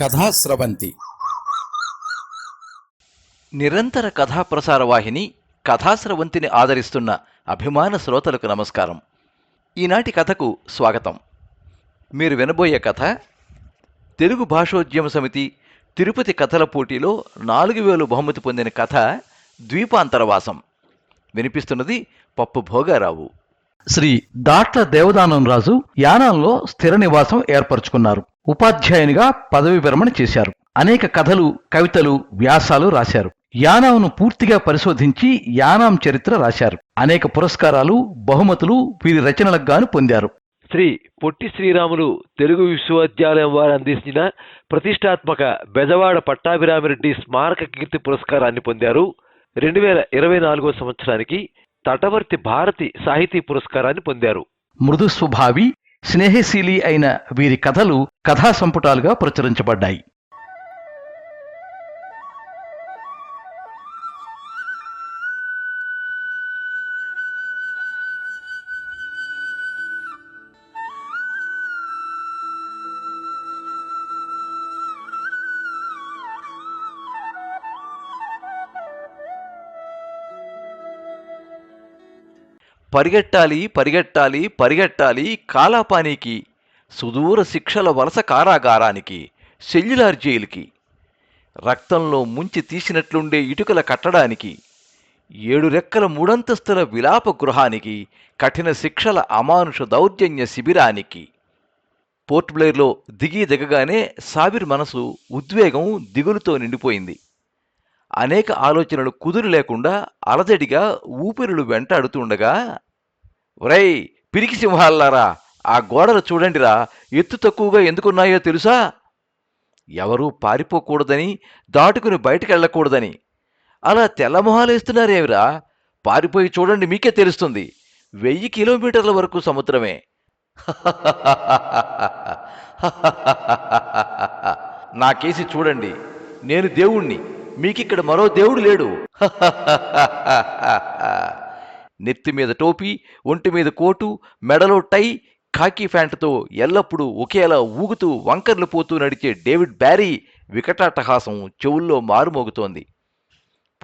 కథాస్రవంతి నిరంతర కథాప్రసార వాహిని కథాస్రవంతిని ఆదరిస్తున్న అభిమాన శ్రోతలకు నమస్కారం. ఈనాటి కథకు స్వాగతం. మీరు వినబోయే కథ తెలుగు భాషోద్యమ సమితి తిరుపతి కథల పోటీలో నాలుగు వేలు బహుమతి పొందిన కథ ద్వీపాంతరవాసం. వినిపిస్తున్నది పప్పు భోగారావు. శ్రీ దాట్ల దేవదానం రాజు యానాంలో స్థిర నివాసం ఏర్పరచుకున్నారు. ఉపాధ్యాయునిగా పదవి విరమణ చేశారు. అనేక కథలు కవితలు వ్యాసాలు రాశారు. యానాంను పూర్తిగా పరిశోధించి యానాం చరిత్ర రాశారు. అనేక పురస్కారాలు బహుమతులు వీరి రచనలకు గాను పొందారు. శ్రీ పొట్టి శ్రీరాములు తెలుగు విశ్వవిద్యాలయం వారు అందించిన ప్రతిష్టాత్మక బెజవాడ పట్టాభిరామిరెడ్డి స్మారక కీర్తి పురస్కారాన్ని పొందారు. రెండు వేల ఇరవై నాలుగో సంవత్సరానికి తటవర్తి భారతి సాహితీ పురస్కారాన్ని పొందారు. మృదు స్వభావి స్నేహశీలి అయిన వీరి కథలు కథా సంపుటాలుగా ప్రచురించబడ్డాయి. పరిగెట్టాలి పరిగెట్టాలి పరిగెట్టాలి కాలాపానీకి సుదూర శిక్షల వలస కారాగారానికి సెల్యులార్ జైలుకి రక్తంలో ముంచి తీసినట్లుండే ఇటుకల కట్టడానికి ఏడు రెక్కల మూడంతస్తుల విలాప గృహానికి కఠిన శిక్షల అమానుష దౌర్జన్య శిబిరానికి. పోర్ట్ బ్లేర్లో దిగి దిగగానే సాబిర్ మనసు ఉద్వేగం దిగులుతో నిండిపోయింది. అనేక ఆలోచనలు కుదురు లేకుండా అలజడిగా ఊపిరులు వెంటాడుతుండగా ఒరేయ్ పిరికి సింహాలారా ఆ గోడలు చూడండిరా ఎత్తు తక్కువగా ఎందుకున్నాయో తెలుసా? ఎవరూ పారిపోకూడదని దాటుకుని బయటకెళ్ళకూడదని. అలా తెల్లమొహాలేస్తున్నారేమిరా పారిపోయి చూడండి మీకే తెలుస్తుంది. వెయ్యి కిలోమీటర్ల వరకు సముద్రమే. నా కేసి చూడండి నేను దేవుణ్ణి మీకిక్కడ మరో దేవుడు లేడు. నెత్తి మీద టోపీ ఒంటి మీద కోటు మెడలో టై ఖాకీ ప్యాంటుతో ఎల్లప్పుడూ ఒకేలా ఊగుతూ వంకర్లు పోతూ నడిచే డేవిడ్ బ్యారీ వికటాటహాసం చెవుల్లో మారుమోగుతోంది.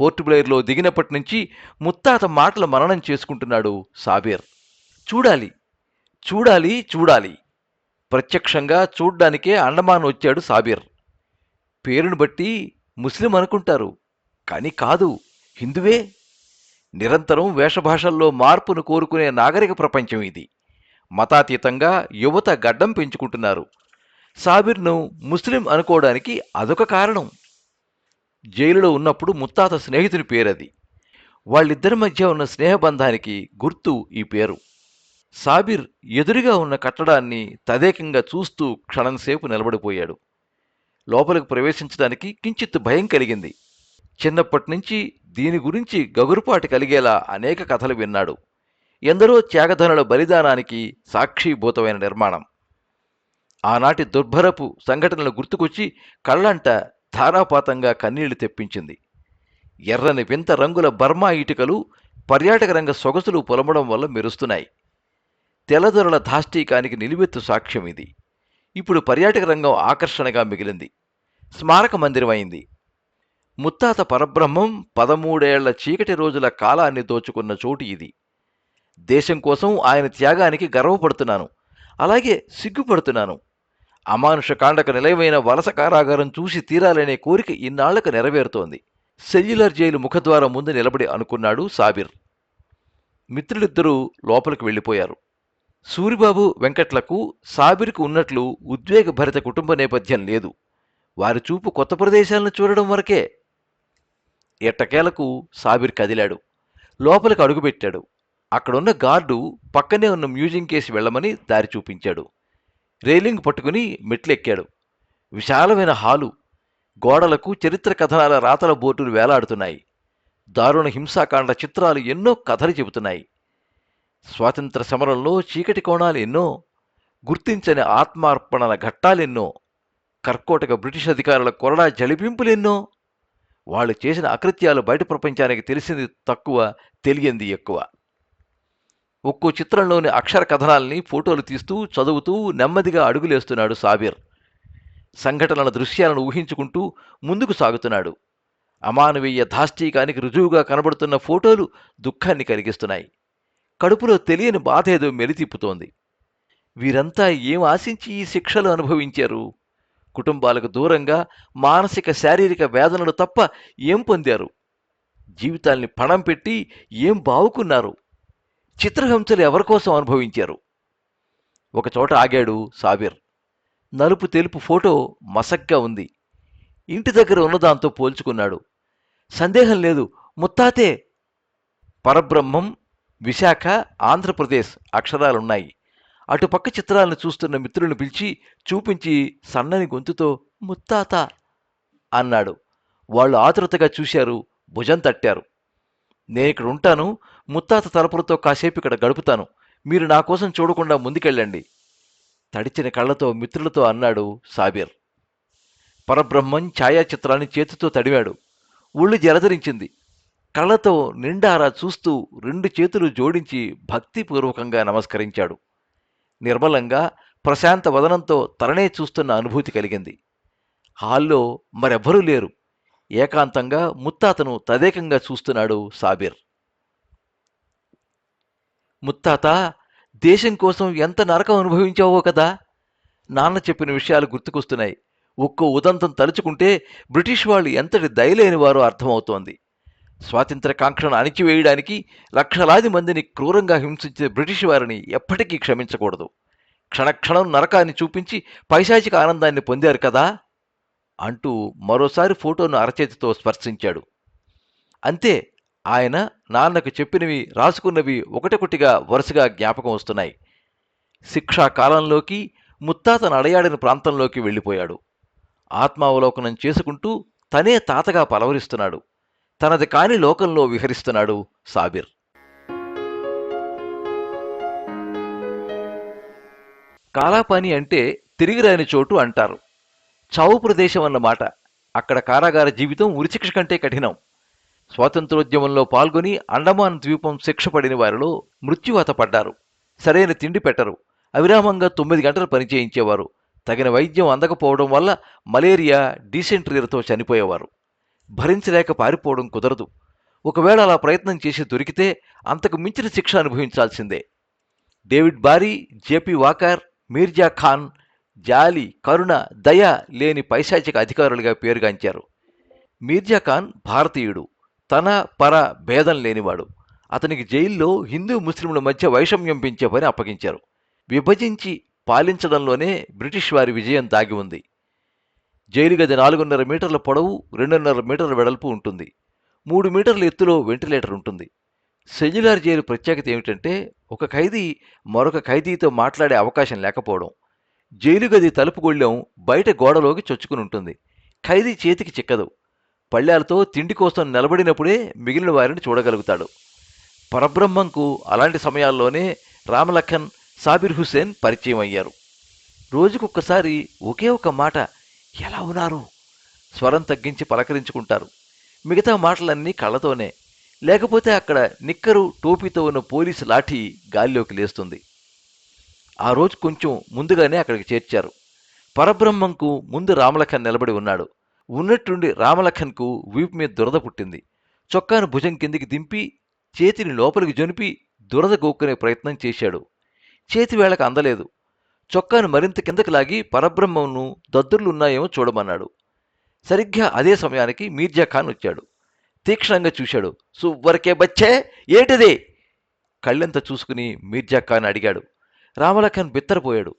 పోర్ట్ బ్లేయర్లో దిగినప్పటి నుంచి ముత్తాత మాటల మననం చేసుకుంటున్నాడు సాబీర్. చూడాలి చూడాలి చూడాలి. ప్రత్యక్షంగా చూడ్డానికే అండమాన్ వచ్చాడు సాబీర్. పేరును బట్టి ముస్లిం అనుకుంటారు కానీ కాదు హిందువే. నిరంతరం వేషభాషల్లో మార్పును కోరుకునే నాగరిక ప్రపంచం ఇది. మతాతీతంగా యువత గడ్డం పెంచుకుంటున్నారు. సాబిర్ను ముస్లిం అనుకోవడానికి అదొక కారణం. జైలులో ఉన్నప్పుడు ముత్తాత స్నేహితుని పేరది. వాళ్ళిద్దరి మధ్య ఉన్న స్నేహబంధానికి గుర్తు ఈ పేరు. సాబిర్ ఎదురుగా ఉన్న కట్టడాన్ని తదేకంగా చూస్తూ క్షణంసేపు నిలబడిపోయాడు. లోపలికి ప్రవేశించడానికి కించిత్ భయం కలిగింది. చిన్నప్పటి నుంచి దీని గురించి గగురుపాటి కలిగేలా అనేక కథలు విన్నాడు. ఎందరో త్యాగధనుల బలిదానానికి సాక్షిభూతమైన నిర్మాణం. ఆనాటి దుర్భరపు సంఘటనలు గుర్తుకొచ్చి కళ్ళంట ధారాపాతంగా కన్నీళ్ళు తెప్పించింది. ఎర్రని వింత రంగుల బర్మా ఇటుకలు పర్యాటక రంగ సొగసులు పొలమడం వల్ల మెరుస్తున్నాయి. తెల్లదొరల ధాష్టీకానికి నిలువెత్తు సాక్ష్యం ఇది ఇప్పుడు పర్యాటక రంగం ఆకర్షణగా మిగిలింది. స్మారక మందిరమైంది. ముత్తాత పరబ్రహ్మం పదమూడేళ్ళ చీకటి రోజుల కాలాన్ని దోచుకున్న చోటు ఇది. దేశం కోసం ఆయన త్యాగానికి గర్వపడుతున్నాను. అలాగే సిగ్గుపడుతున్నాను. అమానుషకాండక నిలయమైన వలస కారాగారం చూసి తీరాలనే కోరిక ఇన్నాళ్ళకు నెరవేరుతోంది. సెల్యులర్ జైలు ముఖద్వారం ముందు నిలబడి అనుకున్నాడు సాబిర్. మిత్రులిద్దరూ లోపలికి వెళ్ళిపోయారు. సూరిబాబు వెంకట్లకు సాబిర్కు ఉన్నట్లు ఉద్వేగభరిత కుటుంబ నేపథ్యం లేదు. వారి చూపు కొత్త ప్రదేశాలను చూడడం వరకే ఎట్టకేలకు సాబిర్ కదిలాడు. లోపలికి అడుగుపెట్టాడు. అక్కడున్న గార్డు పక్కనే ఉన్న మ్యూజియం కేసి వెళ్ళమని దారి చూపించాడు. రైలింగ్ పట్టుకుని మెట్లెక్కాడు. విశాలమైన హాలు గోడలకు చరిత్ర కథనాల రాతల బోర్డులు వేలాడుతున్నాయి. దారుణ హింసాకాండ చిత్రాలు ఎన్నో కథలు చెబుతున్నాయి. స్వాతంత్ర సమరంలో చీకటి కోణాలు ఎన్నో గుర్తించని ఆత్మార్పణల ఘట్టాలెన్నో కర్కోటక బ్రిటిష్ అధికారుల కొరడా జలిపింపులెన్నో వాళ్ళు చేసిన అకృత్యాలు బయట ప్రపంచానికి తెలిసింది తక్కువ తెలియంది ఎక్కువ. ఒక్కో చిత్రంలోని అక్షర కథనాల్ని ఫోటోలు తీస్తూ చదువుతూ నెమ్మదిగా అడుగులేస్తున్నాడు సాబీర్. సంఘటనల దృశ్యాలను ఊహించుకుంటూ ముందుకు సాగుతున్నాడు. అమానవీయ ధాష్టీకానికి రుజువుగా కనబడుతున్న ఫోటోలు దుఃఖాన్ని కలిగిస్తున్నాయి. కడుపులో తెలియని బాధ ఏదో మెలితిప్పుతోంది. వీరంతా ఏం ఆశించి ఈ శిక్షలు అనుభవించారు? కుటుంబాలకు దూరంగా మానసిక శారీరక వేదనలు తప్ప ఏం పొందారు? జీవితాల్ని పణం పెట్టి ఏం బావుకున్నారు? చిత్రహింసలు ఎవరికోసం అనుభవించారు? ఒకచోట ఆగాడు సాబిర్. నలుపు తెలుపు ఫోటో మసగ్గా ఉంది. ఇంటి దగ్గర ఉన్నదాంతో పోల్చుకున్నాడు. సందేహం లేదు ముత్తాతే. పరబ్రహ్మం విశాఖ ఆంధ్రప్రదేశ్ అక్షరాలున్నాయి. అటుపక్క చిత్రాలను చూస్తున్న మిత్రులను పిలిచి చూపించి సన్నని గొంతుతో ముత్తాత అన్నాడు. వాళ్ళు ఆతురతగా చూశారు భుజం తట్టారు. నేను ఇక్కడ ఉంటాను ముత్తాత తలపులతో కాసేపు ఇక్కడ గడుపుతాను. మీరు నా కోసం చూడకుండా ముందుకెళ్ళండి. తడిచిన కళ్ళతో మిత్రులతో అన్నాడు సాబీర్. పరబ్రహ్మం ఛాయాచిత్రాన్ని చేతితో తడివాడు. ఒళ్ళు జలధరించింది. కళ్ళతో నిండారా చూస్తూ రెండు చేతులు జోడించి భక్తిపూర్వకంగా నమస్కరించాడు. నిర్మలంగా ప్రశాంత వదనంతో తననే చూస్తున్న అనుభూతి కలిగింది. హాల్లో మరెవ్వరూ లేరు. ఏకాంతంగా ముత్తాతను తదేకంగా చూస్తున్నాడు సాబిర్. ముత్తాత దేశం కోసం ఎంత నరకం అనుభవించావో కదా? నాన్న చెప్పిన విషయాలు గుర్తుకొస్తున్నాయి. ఒక్కో ఉదంతం తలుచుకుంటే బ్రిటిష్ వాళ్ళు ఎంతటి దయలేని వారో అర్థమవుతోంది. స్వాతంత్ర కాంక్షను అణిచివేయడానికి లక్షలాది మందిని క్రూరంగా హింసించే బ్రిటిష్ వారిని ఎప్పటికీ క్షమించకూడదు. క్షణక్షణం నరకాన్ని చూపించి పైశాచిక ఆనందాన్ని పొందారు కదా? అంటూ మరోసారి ఫోటోను అరచేతితో స్పర్శించాడు. అంతే ఆయన నాన్నకు చెప్పినవి రాసుకున్నవి ఒకటొకటిగా వరుసగా జ్ఞాపకం వస్తున్నాయి. శిక్షా కాలంలోకి ముత్తాత నడయాడిన ప్రాంతంలోకి వెళ్ళిపోయాడు. ఆత్మావలోకనం చేసుకుంటూ తనే తాతగా పలవరిస్తున్నాడు. తనది కాని లోకంలో విహరిస్తున్నాడు సాబిర్. కాలాపాని అంటే తిరిగిరాని చోటు అంటారు. చావు ప్రదేశం అన్నమాట అక్కడ కారాగార జీవితం ఉరిశిక్ష కంటే కఠినం. స్వాతంత్రోద్యమంలో పాల్గొని అండమాన్ ద్వీపం శిక్ష పడిన వారిలో మృత్యువాత పడ్డారు. సరైన తిండి పెట్టరు. అవిరామంగా తొమ్మిది గంటలు పనిచేయించేవారు తగిన వైద్యం అందకపోవడం వల్ల మలేరియా డీసెంట్రీలతో చనిపోయేవారు. భరించలేక పారిపోవడం కుదరదు. ఒకవేళ అలా ప్రయత్నం చేసి దొరికితే అంతకు మించిన శిక్ష అనుభవించాల్సిందే. David Barry JP Walker Mirza Khan జాలి కరుణ దయ లేని పైశాచిక అధికారులుగా పేరుగాంచారు. మీర్జా ఖాన్ భారతీయుడు. తన పర భేదం లేనివాడు. అతనికి జైల్లో హిందూ ముస్లింల మధ్య వైషమ్యం పెంచే పని అప్పగించారు. విభజించి పాలించడంలోనే బ్రిటిష్ వారి విజయం దాగి ఉంది. జైలు గది నాలుగున్నర మీటర్ల పొడవు రెండున్నర మీటర్ల వెడల్పు ఉంటుంది. మూడు మీటర్ల ఎత్తులో వెంటిలేటర్ ఉంటుంది. సెల్యులార్ జైలు ప్రత్యేకత ఏమిటంటే ఒక ఖైదీ మరొక ఖైదీతో మాట్లాడే అవకాశం లేకపోవడం. జైలు గది తలుపు గొళ్ళెం బయట గోడలోకి చొచ్చుకుని ఉంటుంది. ఖైదీ చేతికి చిక్కదు. పళ్ళాలతో తిండి కోసం నిలబడినప్పుడే మిగిలిన వారిని చూడగలుగుతాడు. పరబ్రహ్మంకు అలాంటి సమయాల్లోనే రామలఖన్ సాబిర్ హుసేన్ పరిచయం అయ్యారు. రోజుకొక్కసారి ఒకే ఒక మాట ఎలా ఉన్నారు? స్వరం తగ్గించి పలకరించుకుంటారు. మిగతా మాటలన్నీ కళ్ళతోనే. లేకపోతే అక్కడ నిక్కరు టోపీతో ఉన్న పోలీసు లాఠీ గాల్లోకి లేస్తుంది. ఆ రోజు కొంచెం ముందుగానే అక్కడికి చేర్చారు. పరబ్రహ్మంకు ముందు రామలఖన్ నిలబడి ఉన్నాడు. ఉన్నట్టుండి రామలఖన్కు వీపు మీద దురద పుట్టింది. చొక్కాను భుజం కిందికి దింపి చేతిని లోపలికి జొనిపి దురద గోక్కునే ప్రయత్నం చేశాడు. చేతి వేళకు అందలేదు. చొక్కాను మరింత కిందకి లాగి పరబ్రహ్మంను దద్దుర్లున్నాయేమో చూడమన్నాడు. సరిగ్గా అదే సమయానికి మీర్జా ఖాన్ వచ్చాడు. తీక్షణంగా చూశాడు. సువ్వరకే బచ్చే ఏటిదే? కళ్ళెంత చూసుకుని మీర్జా ఖాన్ అడిగాడు. రామలఖన్ బిత్తరపోయాడు.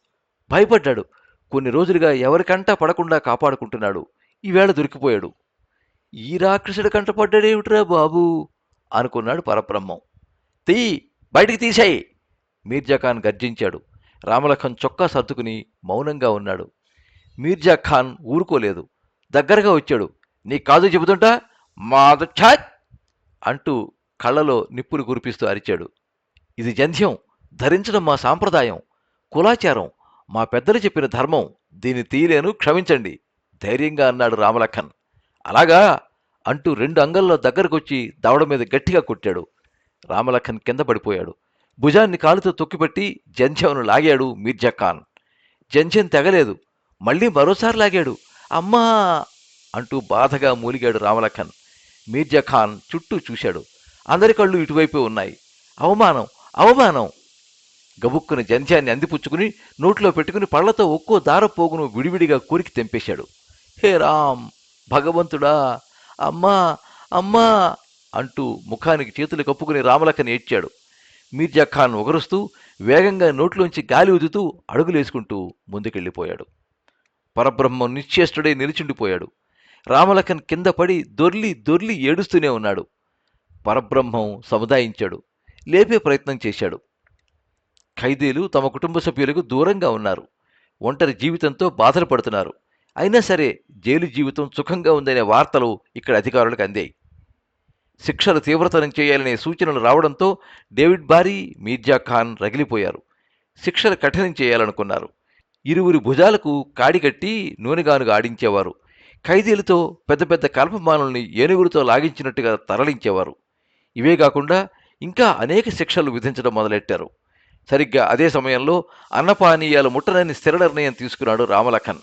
భయపడ్డాడు. కొన్ని రోజులుగా ఎవరికంటా పడకుండా కాపాడుకుంటున్నాడు. ఈవేళ దొరికిపోయాడు. ఈ రాక్షసుడు కంట పడ్డాడేమిట్రా బాబు? అనుకున్నాడు పరబ్రహ్మం. తీ బయటికి తీశాయి మీర్జా ఖాన్ గర్జించాడు. రామలఖన్ చొక్కా సర్దుకుని మౌనంగా ఉన్నాడు. మీర్జా ఖాన్ ఊరుకోలేదు. దగ్గరగా వచ్చాడు. నీ కాదు చెబుతుంటా? మాద అంటూ కళ్ళలో నిప్పులు కురిపిస్తూ అరిచాడు. ఇది జంధ్యం. ధరించడం మా సాంప్రదాయం. కులాచారం. మా పెద్దలు చెప్పిన ధర్మం. దీన్ని తీయలేను. క్షమించండి. ధైర్యంగా అన్నాడు రామలఖన్. అలాగా? అంటూ రెండు అంగల్లో దగ్గరకొచ్చి దవడ మీద గట్టిగా కొట్టాడు. రామలఖన్ కింద పడిపోయాడు. భుజాన్ని కాలుతో తొక్కిపెట్టి జంధ్యంను లాగాడు మీర్జా ఖాన్. జంధ్యం తెగలేదు. మళ్ళీ మరోసారి లాగాడు. అమ్మా! అంటూ బాధగా మూలిగాడు రామలఖన్. మీర్జా ఖాన్ చుట్టూ చూశాడు. అందరి కళ్ళు ఇటువైపే ఉన్నాయి. అవమానం! అవమానం! గబుక్కున జంధ్యాన్ని అందిపుచ్చుకుని నోట్లో పెట్టుకుని పళ్ళతో ఒక్కో దారపోగును విడివిడిగా కూరికి తెంపేశాడు. హే రామ్! భగవంతుడా! అమ్మా! అమ్మా! అంటూ ముఖానికి చేతులు కప్పుకుని రామలక్కని ఏడ్చాడు. మీర్జా ఖాన్ ఒగరుస్తూ వేగంగా నోట్లోంచి గాలి ఉదుతూ అడుగులేసుకుంటూ ముందుకెళ్ళిపోయాడు. పరబ్రహ్మం నిశ్చేష్టుడై నిలిచుండిపోయాడు. రామలఖన్ కింద పడి దొర్లి దొర్లి ఏడుస్తూనే ఉన్నాడు. పరబ్రహ్మం సముదాయించాడు. లేపే ప్రయత్నం చేశాడు. ఖైదీలు తమ కుటుంబ సభ్యులకు దూరంగా ఉన్నారు. ఒంటరి జీవితంతో బాధలు పడుతున్నారు. అయినా సరే జైలు జీవితం సుఖంగా ఉందనే వార్తలు ఇక్కడ అధికారులకు అందాయి. శిక్షలు తీవ్రతరం చేయాలనే సూచనలు రావడంతో డేవిడ్ బారీ మీర్జా ఖాన్ రగిలిపోయారు. శిక్షలు కఠినం చేయాలనుకున్నారు. ఇరువురి భుజాలకు కాడిగట్టి నూనెగానుగా ఆడించేవారు. ఖైదీలతో పెద్ద పెద్ద కల్పమానుల్ని ఏనుగులతో లాగించినట్టుగా తరలించేవారు. ఇవే కాకుండా ఇంకా అనేక శిక్షలు విధించడం మొదలెట్టారు. సరిగ్గా అదే సమయంలో అన్నపానీయాలు ముట్టనని స్థిర నిర్ణయం తీసుకున్నాడు రామలఖన్.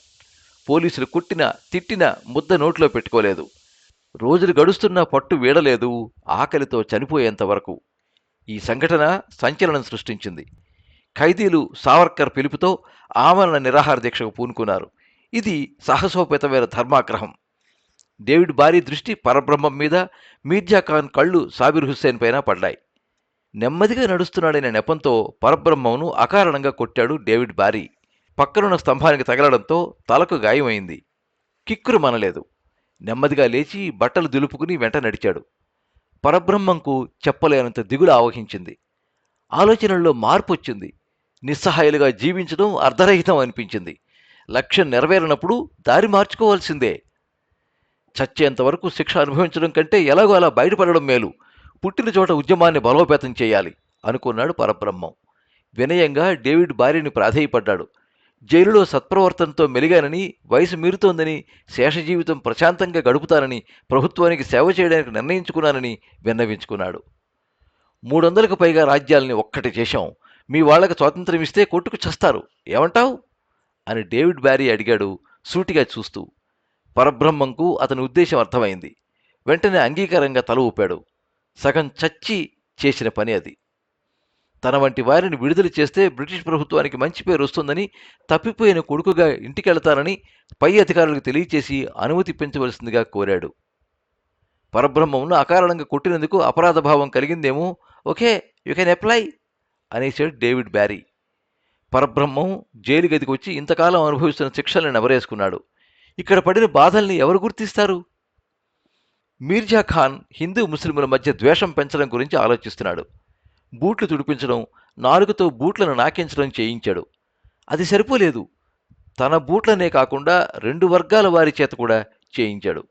పోలీసులు కుట్టిన తిట్టిన ముద్ద నోట్లో పెట్టుకోలేదు. రోజులు గడుస్తున్నా పట్టు వీడలేదు ఆకలితో చనిపోయేంత వరకు. ఈ సంఘటన సంచలనం సృష్టించింది. ఖైదీలు సావర్కర్ పిలుపుతో ఆమరణ నిరాహార దీక్షకు పూనుకున్నారు. ఇది సాహసోపేతమైన ధర్మాగ్రహం. డేవిడ్ భారీ దృష్టి పరబ్రహ్మం మీద మీర్జా ఖాన్ కళ్ళు సాబిర్ హుస్సేన్ పైన పడ్డాయి. నెమ్మదిగా నడుస్తున్నాడనే నెపంతో పరబ్రహ్మను అకారణంగా కొట్టాడు డేవిడ్ బారీ పక్కనున్న స్తంభానికి తగలడంతో తలకు గాయమైంది. కిక్కురు మనలేదు. నెమ్మదిగా లేచి బట్టలు దులుపుకుని వెంట నడిచాడు. పరబ్రహ్మంకు చెప్పలేనంత దిగులు ఆవహించింది. ఆలోచనల్లో మార్పు వచ్చింది. నిస్సహాయులుగా జీవించడం అర్ధరహితం అనిపించింది. లక్ష్యం నెరవేరినప్పుడు దారి మార్చుకోవాల్సిందే. చచ్చేంతవరకు శిక్ష అనుభవించడం కంటే ఎలాగో అలా బయటపడడం మేలు. పుట్టిన చోట ఉద్యమాన్ని బలోపేతం చేయాలి అనుకున్నాడు పరబ్రహ్మం. వినయంగా డేవిడ్ భార్యని ప్రాధేయపడ్డాడు. జైలులో సత్ప్రవర్తనతో మెలిగానని వయసు మీరుతోందని శేష జీవితం ప్రశాంతంగా గడుపుతానని ప్రభుత్వానికి సేవ చేయడానికి నిర్ణయించుకున్నానని విన్నవించుకున్నాడు. మూడొందలకు పైగా రాజ్యాల్ని ఒక్కటి చేశాం. మీ వాళ్ళకు స్వాతంత్రం ఇస్తే కొట్టుకు చస్తారు. ఏమంటావు? అని డేవిడ్ బ్యారీ అడిగాడు సూటిగా చూస్తూ. పరబ్రహ్మంకు అతని ఉద్దేశం అర్థమైంది. వెంటనే అంగీకారంగా తల ఊపాడు. సగం చచ్చి చేసిన పని అది. తన వంటి వారిని విడుదల చేస్తే బ్రిటిష్ ప్రభుత్వానికి మంచి పేరు వస్తుందని తప్పిపోయిన కొడుకుగా ఇంటికెళ్తారని పై అధికారులకు తెలియచేసి అనుమతి పెంచవలసిందిగా కోరాడు. పరబ్రహ్మమును అకారణంగా కొట్టినందుకు అపరాధభావం కలిగిందేమో ఓకే యు కెన్ అప్లై అనేసాడు డేవిడ్ బ్యారీ. పరబ్రహ్మం జైలు గదికి వచ్చి ఇంతకాలం అనుభవిస్తున్న శిక్షల్ని నెవరేసుకున్నాడు. ఇక్కడ పడిన బాధల్ని ఎవరు గుర్తిస్తారు? మీర్జా ఖాన్ హిందూ ముస్లింల మధ్య ద్వేషం పెంచడం గురించి ఆలోచిస్తున్నాడు. బూట్లు తుడిపించడం నాలుగుతో బూట్లను నాకించడం చేయించాడు. అది సరిపోలేదు. తన బూట్లనే కాకుండా రెండు వర్గాల వారి చేత కూడా చేయించాడు.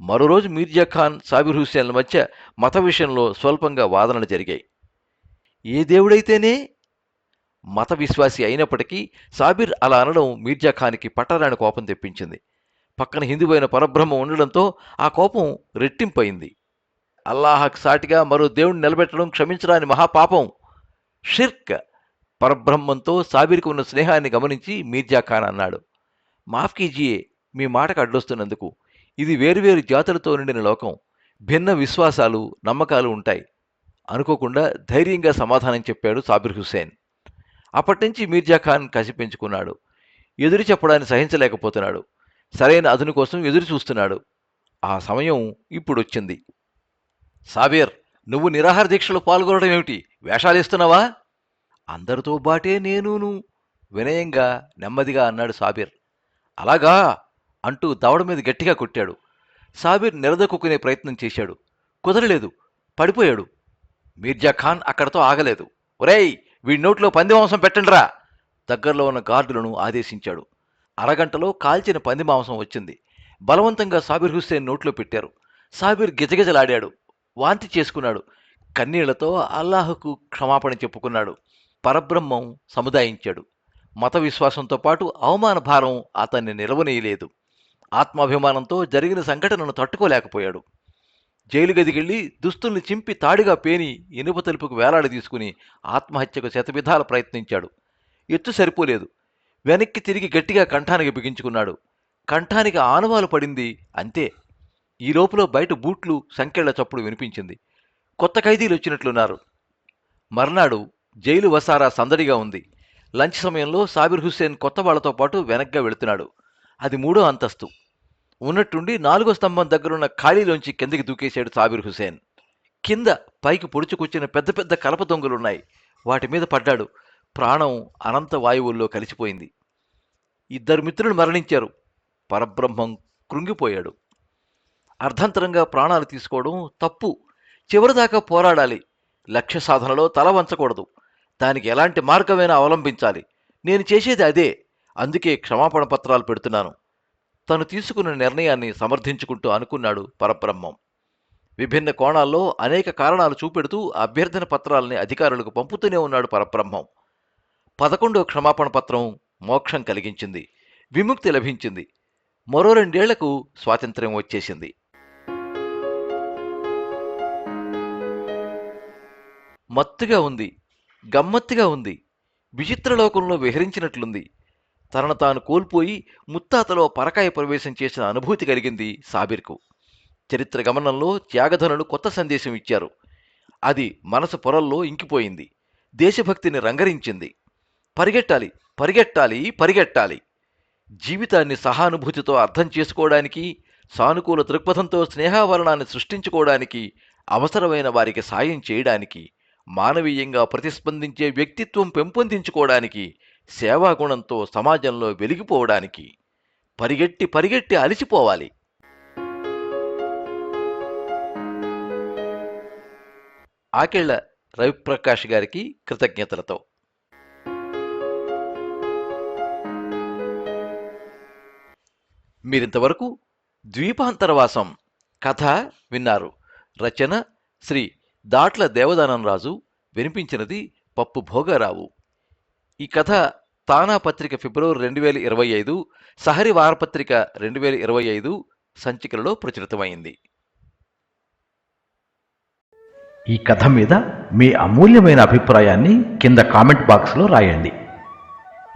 మరో రోజు మీర్జా ఖాన్ సాబిర్ హుస్సేన్ల మధ్య మత విషయంలో స్వల్పంగా వాదనలు జరిగాయి. ఏ దేవుడైతేనే మత విశ్వాసి అయినప్పటికీ సాబిర్ అలా అనడం మీర్జా ఖాన్కి పట్టరాని కోపం తెప్పించింది. పక్కన హిందువైన పరబ్రహ్మ ఉండడంతో ఆ కోపం రెట్టింపయింది. అల్లాహకు సాటిగా మరో దేవుణ్ణి నిలబెట్టడం క్షమించరాని మహాపాపం. షిర్క్ పరబ్రహ్మంతో సాబిరికి ఉన్న స్నేహాన్ని గమనించి మీర్జా ఖాన్ అన్నాడు. మాఫ్ కీజియే మీ మాటకు అడ్డొస్తున్నందుకు. ఇది వేరువేరు జాతులతో నిండిన లోకం. భిన్న విశ్వాసాలు నమ్మకాలు ఉంటాయి. అనుకోకుండా ధైర్యంగా సమాధానం చెప్పాడు సాబిర్ హుసేన్ అప్పటినుంచి మీర్జా ఖాన్ కసిపించుకున్నాడు. ఎదురు చెప్పడాన్ని సహించలేకపోతున్నాడు. సరైన అదును కోసం ఎదురు చూస్తున్నాడు. ఆ సమయం ఇప్పుడొచ్చింది. సాబీర్ నువ్వు నిరాహార దీక్షలో పాల్గొనడం ఏమిటి? వేషాలేస్తున్నావా అందరితో బాటే నేనును వినయంగా నెమ్మదిగా అన్నాడు సాబీర్. అలాగా? అంటూ దవడ మీద గట్టిగా కొట్టాడు. సాబీర్ నిలదొక్కునే ప్రయత్నం చేశాడు. కుదరలేదు పడిపోయాడు. మీర్జా ఖాన్ అక్కడతో ఆగలేదు. ఒరేయ్ వీడి నోట్లో పంది మాంసం పెట్టండిరా! దగ్గరలో ఉన్న గార్డులను ఆదేశించాడు. అరగంటలో కాల్చిన పంది మాంసం వచ్చింది. బలవంతంగా సాబీర్ హుస్సేన్ నోట్లో పెట్టారు. సాబీర్ గిజగిజలాడాడు. వాంతి చేసుకున్నాడు. కన్నీళ్ళతో అల్లాహకు క్షమాపణ చెప్పుకున్నాడు. పరబ్రహ్మం సముదాయించాడు. మత విశ్వాసంతో పాటు అవమాన భారం అతన్ని నిలవనీయలేదు. ఆత్మాభిమానంతో జరిగిన సంఘటనను తట్టుకోలేకపోయాడు. జైలు గదికెళ్ళి దుస్తుల్ని చింపి తాడిగా పేని ఇనుప తలుపుకు వేలాడి తీసుకుని ఆత్మహత్యకు శతవిధాల ప్రయత్నించాడు. ఎత్తు సరిపోలేదు. వెనక్కి తిరిగి గట్టిగా కంఠానికి బిగించుకున్నాడు. కంఠానికి ఆనవాలు పడింది అంతే. ఈ లోపల బయట బూట్లు సంకెళ్ళ చప్పుడు వినిపించింది. కొత్త ఖైదీలు వచ్చినట్లున్నారు. మర్నాడు జైలు వసారా సందడిగా ఉంది. లంచ్ సమయంలో సాబిర్ హుస్సేన్ కొత్త వాళ్ళతో పాటు వెనక్గా వెళుతున్నాడు. అది మూడో అంతస్తు. ఉన్నట్టుండి నాలుగో స్తంభం దగ్గరున్న ఖాళీలోంచి కిందకి దూకేశాడు సాబిర్ హుసేన్ కింద పైకి పొడుచుకొచ్చిన పెద్ద పెద్ద కలప దొంగలున్నాయి. వాటి మీద పడ్డాడు. ప్రాణం అనంత వాయువుల్లో కలిసిపోయింది. ఇద్దరు మిత్రులు మరణించారు. పరబ్రహ్మం కృంగిపోయాడు. అర్ధంతరంగా ప్రాణాలు తీసుకోవడం తప్పు. చివరిదాకా పోరాడాలి. లక్ష్య సాధనలో తల వంచకూడదు. దానికి ఎలాంటి మార్గమైనా అవలంబించాలి. నేను చేసేది అదే. అందుకే క్షమాపణ పత్రాలు పెడుతున్నాను. తను తీసుకున్న నిర్ణయాన్ని సమర్థించుకుంటూ అనుకున్నాడు పరబ్రహ్మం. విభిన్న కోణాల్లో అనేక కారణాలు చూపెడుతూ అభ్యర్థన పత్రాలని అధికారులకు పంపుతూనే ఉన్నాడు పరబ్రహ్మం. పదకొండో క్షమాపణ పత్రం మోక్షం కలిగించింది. విముక్తి లభించింది. మరో రెండేళ్ళకు స్వాతంత్ర్యం వచ్చేసింది. మత్తుగా ఉంది గమ్మత్తుగా ఉంది విచిత్రలోకంలో విహరించినట్లుంది. తనను తాను కోల్పోయి ముత్తాతలో పరకాయ ప్రవేశం చేసిన అనుభూతి కలిగింది సాబిర్కు. చరిత్ర గమనంలో త్యాగధనులు కొత్త సందేశం ఇచ్చారు. అది మనసు పొరల్లో ఇంకిపోయింది దేశభక్తిని రంగరించింది. పరిగెట్టాలి పరిగెట్టాలి పరిగెట్టాలి. జీవితాన్ని సహానుభూతితో అర్థం చేసుకోవడానికి సానుకూల దృక్పథంతో స్నేహావరణాన్ని సృష్టించుకోవడానికి అవసరమైన వారికి సాయం చేయడానికి మానవీయంగా ప్రతిస్పందించే వ్యక్తిత్వం పెంపొందించుకోవడానికి సేవాగుణంతో సమాజంలో వెలిగిపోవడానికి పరిగెట్టి పరిగెట్టి అలిసిపోవాలి. ఆకేళ్ళ రవిప్రకాష్ గారికి కృతజ్ఞతలతో. మీరింతవరకు ద్వీపాంతరవాసం కథ విన్నారు రచన శ్రీ దాట్ల దేవదానంరాజు వినిపించినది పప్పు భోగారావు. ఈ కథ తానా పత్రిక ఫిబ్రవరి రెండు వేల ఇరవై ఐదు సహరి వారపత్రిక రెండు వేల ఇరవై ఐదు సంచికలలో ప్రచురితమైంది. ఈ కథ మీద మీ అమూల్యమైన అభిప్రాయాన్ని కింద కామెంట్ బాక్స్లో రాయండి.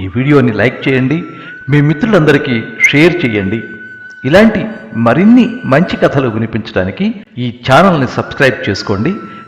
ఈ వీడియోని లైక్ చేయండి మీ మిత్రులందరికీ షేర్ చేయండి. ఇలాంటి మరిన్ని మంచి కథలు వినిపించడానికి ఈ ఛానల్ని సబ్స్క్రైబ్ చేసుకోండి.